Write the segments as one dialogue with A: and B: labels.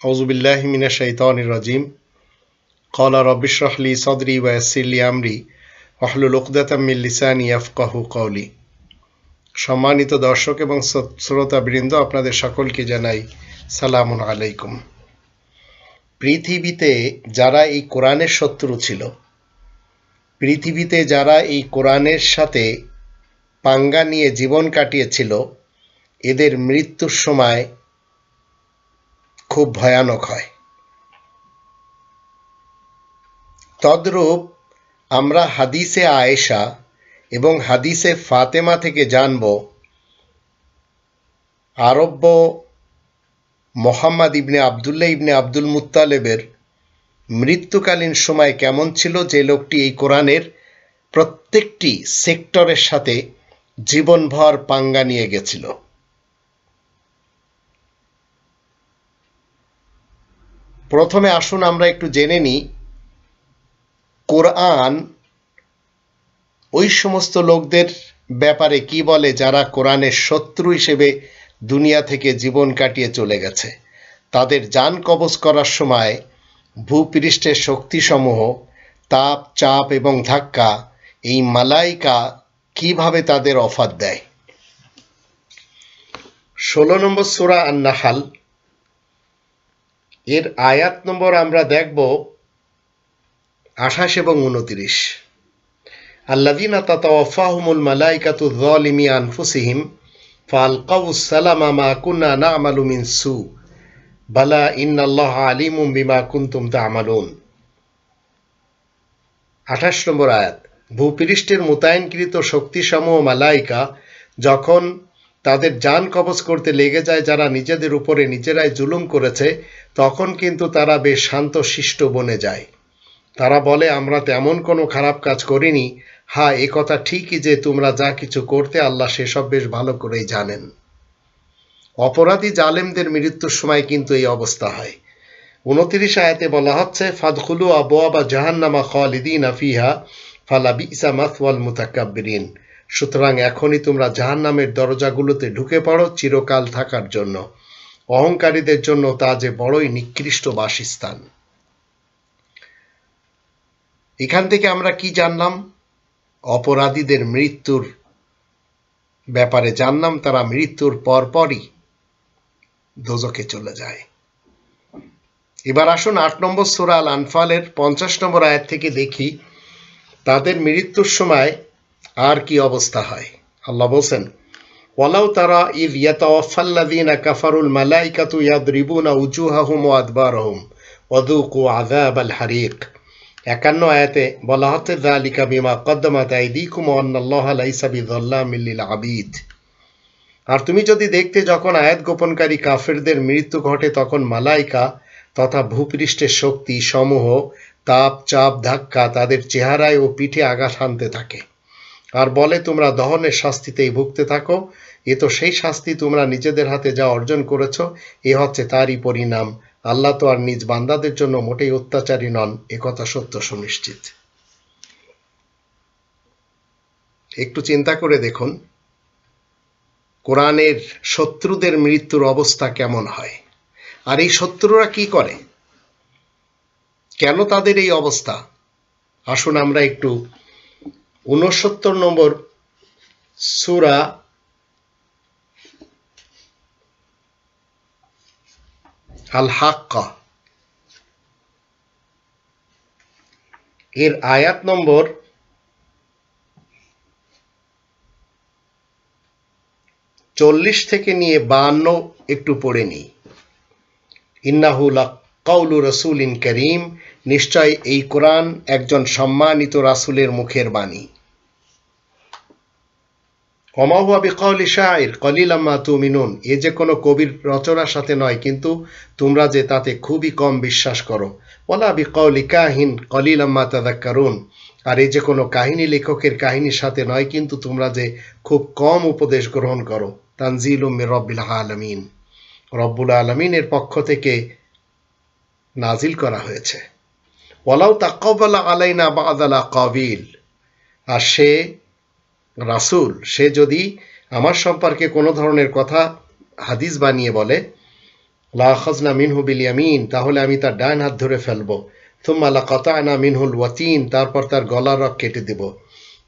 A: আউজুবিল্লাহ মিনা শৈতান রাজিম। কলা রবিশ রহলি সদরি ওয়াসিল্লি আমরি। অহলুল উকদাতামিল লিসানি আফকাহু কৌলি সম্মানিত দর্শক এবং শ্রোতাবৃন্দ, আপনাদের সকলকে জানাই সালামুন আলাইকুম। পৃথিবীতে যারা এই কোরআনের শত্রু ছিল, পৃথিবীতে যারা এই কোরআনের সাথে পাঙ্গা নিয়ে জীবন কাটিয়েছিল, এদের মৃত্যুর সময় খুব ভয়ানক হয়। তদ্রূপ আমরা হাদিসে আয়েশা এবং হাদিসে ফাতেমা থেকে জানব, আরব্য Mohammad ibn Abdullah ibn Abdul মুত্তালেবের মৃত্যুকালীন সময় কেমন ছিল যে লোকটি এই কোরআনের প্রত্যেকটি সেক্টরের সাথে জীবনভর পাঙ্গা নিয়ে গেছিল। প্রথমে আসুন, আমরা একটু জেনে নিই। কোরআন ওই সমস্ত লোকদের ব্যাপারে কি বলে যারা কোরআনের শত্রু হিসেবে দুনিয়া থেকে জীবন কাটিয়ে চলে গেছে? তাদের যান কবজ করার সময় ভূপৃষ্ঠের শক্তিসমূহ, তাপ, চাপ এবং ধাক্কা, এই মালাইকা কীভাবে তাদের অফার দেয়? ষোলো নম্বর সুরা আন্নাহাল এর আয়াত নম্বর আমরা দেখব আঠাশ এবং উনতিরিশ। আল্লাদিনা তাতাওয়াফাহুমুল মালাইকাতু যালিমি আনফুসিহিম ফালকাউ সালামা মা কুন্না না'মালু মিন সু, বালা ইন্নাল্লাহ আলিমুম বিমা কুনতুম তা'মালুন। আঠাশ নম্বর আয়াত, ভূপৃষ্ঠের মোতায়েনকৃত শক্তিসমূহ মালাইকা যখন তাদের যান কবজ করতে লেগে যায় যারা নিজেদের উপরে নিজেরাই জুলুম করেছে, তখন কিন্তু তারা বেশ শান্ত শিষ্ট বনে যায়। তারা বলে, আমরা তেমন কোনো খারাপ কাজ করিনি। হ্যাঁ এ কথা ঠিকই যে তোমরা যা কিছু করতে আল্লাহ সেসব বেশ ভালো করেই জানেন। অপরাধী জালেমদের মৃত্যুর সময় কিন্তু এই অবস্থা হয়। উনত্রিশ আয়াতে বলা হচ্ছে, ফাদখুলু আবোয়া বা জাহান্নামা খালিদিন আফিহা ফালা বিসা মাসওয়াল মুতাকাব্বিরিন। সুতরাং এখনই তোমরা জাহান নামের দরজাগুলোতে ঢুকে পড়ো চিরকাল থাকার জন্য। অহংকারীদের জন্য তা যে বড়ই নিকৃষ্ট বাসস্থান। এখান থেকে আমরা কি জানলাম? অপরাধীদের মৃত্যুর ব্যাপারে জানলাম, তারা মৃত্যুর পরপরই দোজকে চলে যায়। এবার আসুন আট নম্বর সুরাল আনফালের পঞ্চাশ নম্বর আয়াত থেকে দেখি, তাদের মৃত্যুর সময় আর কি অবস্থা হয়? আল্লাহ বলছেন, ওয়ালাউ তারা ইদ ইয়াতাওয়াফাল্লাযীনা কাফারুল মালাইকাতু ইয়াদরিবুনা উজুহাহুম ওয়া আদবারহুম ওয়াদুকু আযাবাল হারিক। একান্ন আয়াতে বলা হচ্ছে, যালিকা বিমা কদ্দামাত আইদিকুম ওয়া আন্নাল্লাহা লাইসা বিযাল্লামিল লিল আবিদ। আর তুমি যদি দেখতে যখন আয়াত গোপনকারী কাফেরদের মৃত্যু ঘটে, তখন মালাইকা তথা ভূপৃষ্ঠের শক্তি, সমূহ, তাপ, চাপ, ধাক্কা তাদের চেহারায় ও পিঠে আঘাত হানতে থাকে। আর বলে, তোমরা দহনের শাস্তিতেই ভুগতে থাকো। এ তো সেই শাস্তি তোমরা নিজেদের হাতে যা অর্জন করেছ, এ হচ্ছে তারই পরিণাম। আল্লাহ তো আর নিজ বান্দাদের জন্য মোটেই অত্যাচারী নন। এ কথা সত্য সুনিশ্চিত। একটু চিন্তা করে দেখুন, কোরআনের শত্রুদের মৃত্যুর অবস্থা কেমন হয়? আর এই শত্রুরা কি করে? কেন তাদের এই অবস্থা? আসুন আমরা একটু উনসত্তর নম্বর সুরা আল হাক্কা এর আয়াত নম্বর চল্লিশ থেকে নিয়ে বান্ন একটু পড়ে নিই। ইন্নাহুল কাউলু রসুল ইন করিম, নিশ্চয় এই কোরআন একজন সম্মানিত রাসুলের মুখের বাণী। অমাহুয়া বিকলি শায়ের কলিলাম্মা তুমিনুন, এ যে কোনো কবির রচনার সাথে নয়, কিন্তু তোমরা যে তাতে খুবই কম বিশ্বাস করো। ওলা বিকলি কাহিন কলিলাম্মা তাদাক্কারুন আর এই যে কোনো কাহিনী লেখকের কাহিনীর সাথে নয়, কিন্তু তোমরা যে খুব কম উপদেশ গ্রহণ করো। তানজিল উম্মে রব্বিল আলমিন। রব্বুল আলমিনের পক্ষ থেকে নাজিল করা হয়েছে। ওলাউ তাকবালা আলাইনা বাদালা কাবিল। আর সে রাসুল, সে যদি আমার সম্পর্কে কোনো ধরনের কথা, হাদিস বানিয়ে বলে লাখাজনা মিনহু বিল ইয়ামিন তাহলে আমি তার ডান হাত ধরে ফেলব। থুম্মা লাকাতানা মিনহুল ওয়াতিন তারপর তার গলার রক কেটে দেব।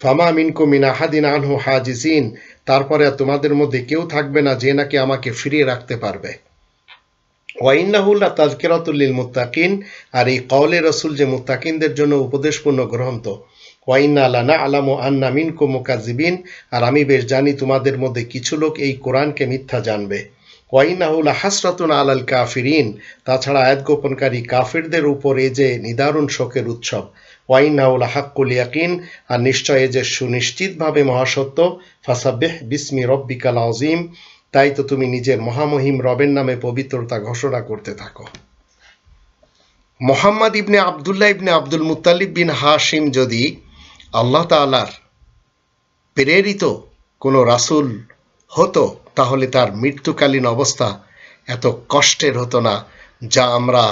A: ফামা মিনকু মিন আহাদিন আনহু হাজিজিন তারপরে তোমাদের মধ্যে কেউ থাকবে না যে নাকি আমাকে ফিরিয়ে রাখতে পারবে। ওয়াইন্নাহুল্লাহ তাজকিরাতুল্লিল মুত্তাকিন, আর এই কওলে রসুল যে মুত্তাকিনদের জন্য উপদেশপূর্ণ গ্রন্থ ওয়াইন্না লানা আলামু আন্না আর আমি বেশ জানি তোমাদের মধ্যে কিছু লোক এই কোরআনকে মিথ্যা জানবে। হাসরাতুন আলাল কাফিরিন, তাছাড়া আয়াত গোপনকারী কাফিরদের উপর এ যে নিদারুণ শোকের উৎসব ওয়াইনাউল হাক্কুল ইয়াকিন, আর নিশ্চয় এ যে সুনিশ্চিতভাবে মহাসত্য ফাসাবেহ বিসমি রব্বিকাল আজিম তাই তো তুমি নিজের মহামহিম রবের নামে পবিত্রতা ঘোষণা করতে থাকো। Mohammad ibn Abdullah ibn Abdul Muttalib বিন হাশিম যদি আল্লাহ তালার প্রেরিত কোনো রাসুল হতো, তাহলে তার মৃত্যুকালীন অবস্থা এত কষ্টের হতো না, যা আমরা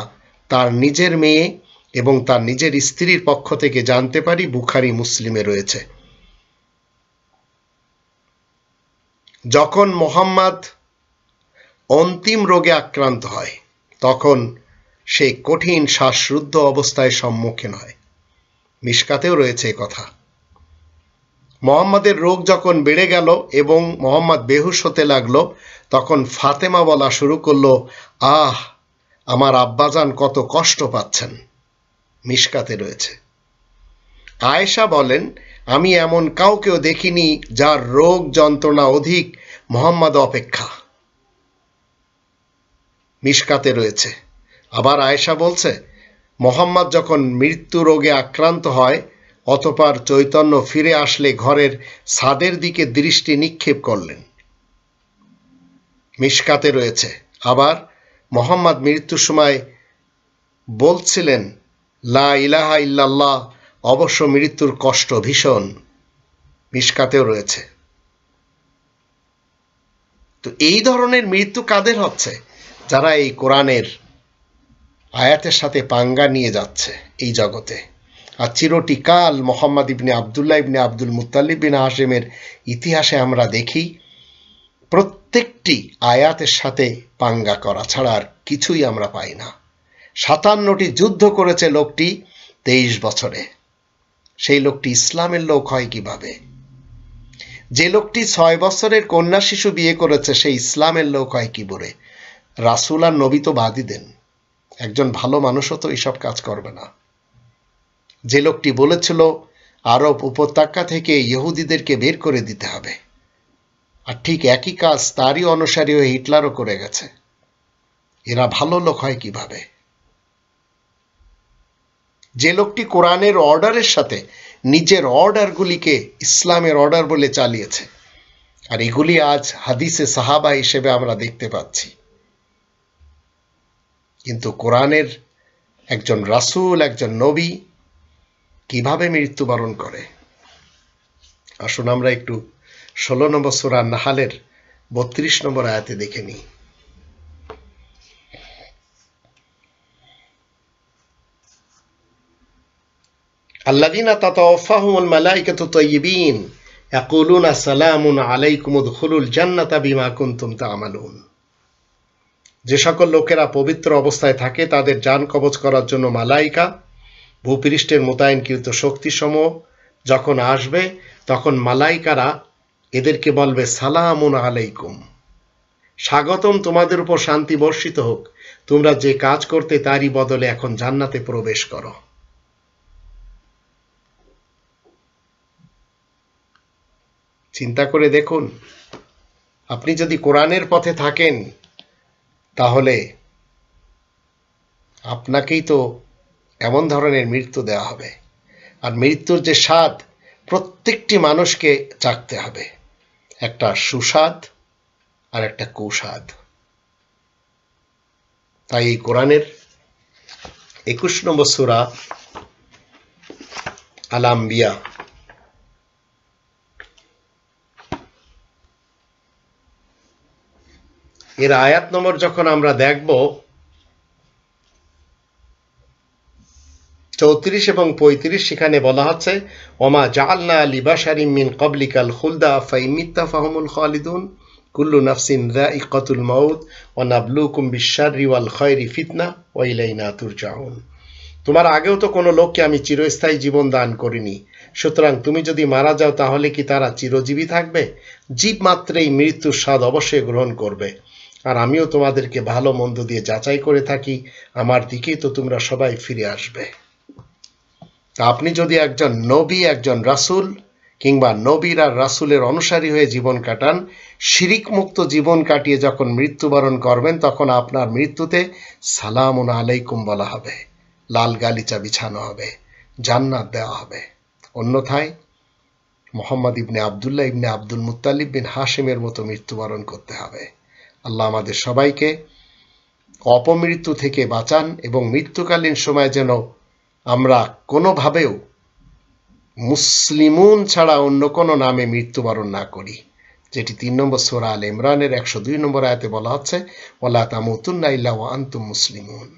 A: তার নিজের মেয়ে এবং তার নিজের স্ত্রীর পক্ষ থেকে জানতে পারি, বুখারি, মুসলিমে রয়েছে। যখন মোহাম্মদ অন্তিম রোগে আক্রান্ত হয়, তখন সে কঠিন শ্বাসরুদ্ধ অবস্থায় সম্মুখীন হয়। মিসকাতেও রয়েছে কথা। মোহাম্মদের রোগ যখন বেড়ে গেল এবং মোহাম্মদ বেহুশ হতে লাগল, তখন ফাতেমা বলা শুরু করল, আহ, আমার আব্বাজান কত কষ্ট পাচ্ছেন। মিসকাতে রয়েছে। আয়েশা বলেন, আমি এমন কাউকেও দেখিনি যার রোগ যন্ত্রণা অধিক মোহাম্মদ অপেক্ষা। মিসকাতে রয়েছে। আবার আয়েশা বলছে, মোহাম্মদ যখন মৃত্যু রোগে আক্রান্ত হয়, অতপার চৈতন্য ফিরে আসলে ঘরের ছাদের দিকে দৃষ্টি নিক্ষেপ করলেন। মিসকাতে রয়েছে। আবার মোহাম্মদ মৃত্যুর সময় বলছিলেন, লা ইলাহা ইল্লাল্লাহ অবশ্য মৃত্যুর কষ্ট ভীষণ মিসকাতেও রয়েছে। তো এই ধরনের মৃত্যু কাদের হচ্ছে? যারা এই কোরআনের আয়াতের সাথে পাঙ্গা নিয়ে যাচ্ছে এই জগতে। আর চিরটিকাল Mohammad ibn Abdullah ibn Abdul Muttalib বিন হাসেমের ইতিহাসে আমরা দেখি, প্রত্যেকটি আয়াতের সাথে পাঙ্গা করা ছাড়া আর কিছুই আমরা পাই না। সাতান্নটি যুদ্ধ করেছে লোকটি তেইশ বছরে। সেই লোকটি ইসলামের লোক হয় কীভাবে? যে লোকটি ছয় বছরের কন্যা শিশু বিয়ে করেছে, সে ইসলামের লোক হয় কি বলে? রাসুল আর নবী তো বাদই দেন। একজন ভালো মানুষও তো এইসব কাজ করবে না। যে লোকটি বলেছিল, আরব উপত্যকা থেকে ইহুদিদেরকে বের করে দিতে হবে। আর ঠিক একই কাজ তারই অনুসারী হয়ে হিটলারও করে গেছে। এরা ভালো লোক হয় কীভাবে? যে লোকটি কোরআনের অর্ডারের সাথে নিজের অর্ডারগুলিকে ইসলামের অর্ডার বলে চালিয়েছে। আর এগুলি আজ হাদিসে সাহাবা হিসেবে আমরা দেখতে পাচ্ছি। কিন্তু কোরআনের একজন রাসুল, একজন নবী কীভাবে মৃত্যুবরণ করে? আসুন আমরা একটু ষোলো নম্বর সুরা নাহালের বত্রিশ নম্বর আয়াতে দেখে নিই। আল্লাদিনা তাতাওয়াফাহুমুল মালাইকাতু তাইয়িবিন ইয়াকুলুনা সালামুন আলাইকুম উদখুলুল জান্নাতা বিমা কুনতুম তা'মালুন। যে সকল লোকেরা পবিত্র অবস্থায় থাকে, তাদের যান কবচ করার জন্য মালাইকা, ভূপৃষ্ঠের মোতায়েনকৃত শক্তিসমূহ যখন আসবে, তখন মালাইকারা এদেরকে বলবে, সালামুন আলাইকুম। স্বাগতম তোমাদের উপর শান্তি বর্ষিত হোক। তোমরা যে কাজ করতে তারই বদলে এখন জান্নাতে প্রবেশ করো। চিন্তা করে দেখুন। আপনি যদি কোরআনের পথে থাকেন, তাহলে আপনাকেই তো এমন ধরনের মৃত্যু দেওয়া হবে। আর মৃত্যুর যে স্বাদ, প্রত্যেকটি মানুষকে চাকতে হবে। একটা সুস্বাদ আর একটা কুস্বাদ। তাই এই কোরআনের একুশ নম্বর সুরা আলাম্বিয়া এর আয়াত নম্বর যখন আমরা দেখব, চৌত্রিশ এবং পঁয়ত্রিশ সেখানে বলা হচ্ছে ওমা জালনা লিবাসারিম মিন কবলিকাল খুলদা ফাইমিত্তা ফাহমুল খালিদুন। কুল্লু নাফসিন রা যায়িকাতুল মাউত ওয়া নাবলুকুম বিশ-শাররি ওয়াল খায়রি ফিতনা ওয়া ইলাইনা তুরজাউন। তোমার আগেও তো কোনো লোককে আমি চিরস্থায়ী জীবন দান করিনি। সুতরাং তুমি যদি মারা যাও তাহলে কি তারা চিরজীবী থাকবে? জীব মাত্রেই মৃত্যুর স্বাদ অবশ্যই গ্রহণ করবে। আর আমিও তোমাদেরকে ভালো মন্দ দিয়ে যাচাই করে থাকি। আমার দিকেই তো তোমরা সবাই ফিরে আসবে। আপনি যদি একজন নবী, একজন রাসূল কিংবা নবীর আর রাসূলের অনুসারী হয়ে জীবন কাটান শিরিক মুক্ত জীবন কাটিয়ে যখন মৃত্যুবরণ করবেন, তখন আপনার মৃত্যুতে সালামুন আলাইকুম বলা হবে। লাল গালিচা বিছানো হবে। জান্নাত দেওয়া হবে। অন্যথায় Muhammad ibn Abdullah ibn Abdul Muttalib bin হাশিমের মতো মৃত্যুবরণ করতে হবে। আল্লাহ আমাদের সবাইকে অপমৃত্যু থেকে বাঁচান এবং মৃত্যুকালীন সময় যেন আমরা কোনোভাবেও মুসলিমুন ছাড়া অন্য কোনো নামে মৃত্যুবরণ না করি। যেটি তিন নম্বর সোরা আল ইমরানের একশো দুই নম্বর আয়তে বলা হচ্ছে ওলা তামুতুন্না ইল্লা আনতুম মুসলিমুন।